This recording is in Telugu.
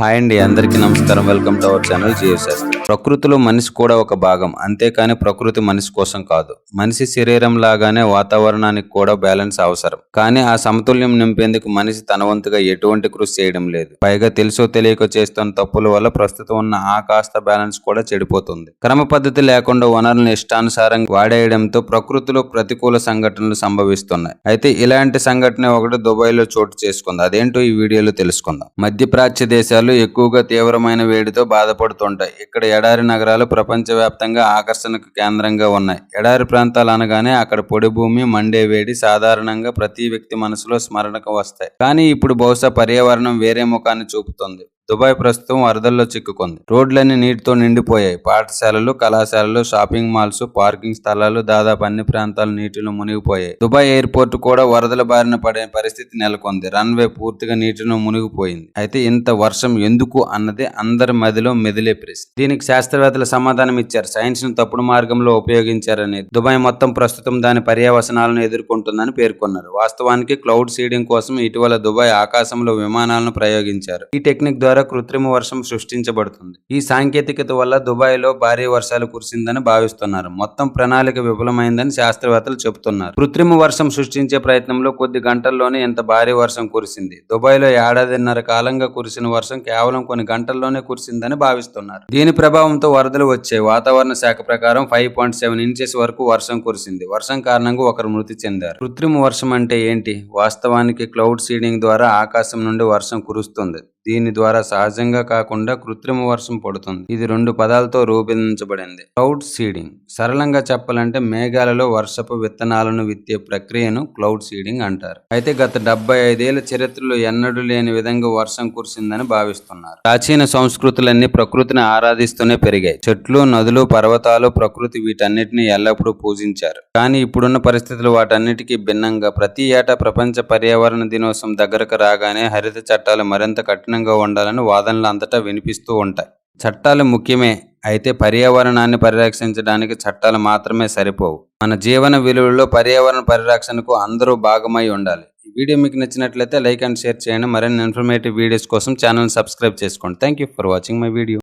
హాయ్ అండి అందరికీ నమస్కారం. వెల్కమ్ టు అవర్ ఛానల్ జీవశాస్త్రి ప్రకృతిలో మనిషి కూడా ఒక భాగం అంతేకాని ప్రకృతి మనిషి కోసం కాదు. మనిషి శరీరం లాగానే వాతావరణానికి కూడా బ్యాలెన్స్ అవసరం. కానీ ఆ సమతుల్యం నింపేందుకు మనిషి తన వంతుగా ఎటువంటి కృషి చేయడం లేదు. పైగా తెలుసో తెలియక చేస్తున్న తప్పుల వల్ల ప్రస్తుతం ఉన్న ఆ కాస్త బ్యాలెన్స్ కూడా చెడిపోతుంది. క్రమ పద్ధతి లేకుండా వనరులను ఇష్టానుసారంగా వాడేయడంతో ప్రకృతిలో ప్రతికూల సంఘటనలు సంభవిస్తున్నాయి. అయితే ఇలాంటి సంఘటన ఒకటి దుబాయ్లో చోటు చేసుకుంది. అదేంటో ఈ వీడియోలో తెలుసుకుందాం. మధ్యప్రాచ్య దేశాలు ఎక్కువగా తీవ్రమైన వేడితో బాధపడుతుంటాయి. ఇక్కడ ఎడారి నగరాలు ప్రపంచవ్యాప్తంగా ఆకర్షణకు కేంద్రంగా ఉన్నాయి. ఎడారి ప్రాంతాలు అనగానే అక్కడ పొడి భూమి మండే వేడి సాధారణంగా ప్రతి వ్యక్తి మనసులో స్మరణకు వస్తాయి. కానీ ఇప్పుడు బహుశా పర్యావరణం వేరే ముఖాన్ని చూపుతుంది. దుబాయ్ ప్రస్తుతం వరదల్లో చిక్కుకుంది. రోడ్లన్నీ నీటితో నిండిపోయాయి. పాఠశాలలు కళాశాలలు షాపింగ్ మాల్స్ పార్కింగ్ స్థలాలు దాదాపు అన్ని ప్రాంతాలు నీటిలో మునిగిపోయాయి. దుబాయ్ ఎయిర్పోర్ట్ కూడా వరదల బారిన పడే పరిస్థితి నెలకొంది. రన్వే పూర్తిగా నీటిలో మునిగిపోయింది. అయితే ఇంత వర్షం ఎందుకు అన్నది అందరి మదిలో మెదిలే ప్రశ్న. దీనికి శాస్త్రవేత్తలు సమాధానం ఇచ్చారు. సైన్స్ను తప్పుడు మార్గంలో ఉపయోగించారని దుబాయ్ మొత్తం ప్రస్తుతం దాని పర్యావసనాలను ఎదుర్కొంటుందని పేర్కొన్నారు. వాస్తవానికి క్లౌడ్ సీడింగ్ కోసం ఇటీవల దుబాయ్ ఆకాశంలో విమానాలను ప్రయోగించారు. ఈ టెక్నిక్ ద్వారా కృత్రిమ వర్షం సృష్టించబడుతుంది. ఈ సాంకేతికత వల్ల దుబాయ్లో భారీ వర్షాలు కురిసిందని భావిస్తున్నారు. మొత్తం ప్రణాళిక విఫలమైందని శాస్త్రవేత్తలు చెబుతున్నారు. కృత్రిమ వర్షం సృష్టించే ప్రయత్నంలో కొద్ది గంటల్లోనే ఇంత భారీ వర్షం కురిసింది. దుబాయ్లో ఏడాదిన్నర కాలంగా కురిసిన వర్షం కేవలం కొన్ని గంటల్లోనే కురిసిందని భావిస్తున్నారు. దీని ప్రభావంతో వరదలు వచ్చాయి. వాతావరణ శాఖ ప్రకారం ఫైవ్ పాయింట్ సెవెన్ ఇంచెస్ వరకు వర్షం కురిసింది. వర్షం కారణంగా ఒకరు మృతి చెందారు. కృత్రిమ వర్షం అంటే ఏంటి? వాస్తవానికి క్లౌడ్ సీడింగ్ ద్వారా ఆకాశం నుండి వర్షం కురుస్తుంది. దీని ద్వారా సహజంగా కాకుండా కృత్రిమ వర్షం పడుతుంది. ఇది రెండు పదాలతో రూపొందించబడింది. క్లౌడ్ సీడింగ్ సరళంగా చెప్పాలంటే మేఘాలలో వర్షపు విత్తనాలను విత్తే ప్రక్రియను క్లౌడ్ సీడింగ్ అంటారు. అయితే గత డెబ్బై ఐదేళ్ళ చరిత్రలో ఎన్నడూ లేని విధంగా వర్షం కురిసిందని భావిస్తున్నారు. ప్రాచీన సంస్కృతులన్నీ ప్రకృతిని ఆరాధిస్తూనే పెరిగాయి. చెట్లు నదులు పర్వతాలు ప్రకృతి వీటన్నిటిని ఎల్లప్పుడూ పూజించారు. కానీ ఇప్పుడున్న పరిస్థితులు వాటన్నిటికీ భిన్నంగా ప్రతి ఏటా ప్రపంచ పర్యావరణ దినోత్సవం దగ్గరకు రాగానే హరిత చట్టాలు మరింత కఠినంగా ఉండాలని వాదనలు అంతటా వినిపిస్తూ ఉంటాయి. చట్టాలు ముఖ్యమే అయితే పర్యావరణాన్ని పరిరక్షించడానికి చట్టాలు మాత్రమే సరిపోవు. మన జీవన విలువల్లో పర్యావరణ పరిరక్షణకు అందరూ భాగమై ఉండాలి. ఈ వీడియో మీకు నచ్చినట్లయితే లైక్ అండ్ షేర్ చేయండి. మరిన్ని ఇన్ఫర్మేటివ్ వీడియోస్ కోసం ఛానల్ సబ్స్క్రైబ్ చేసుకోండి. Thank you for watching my video.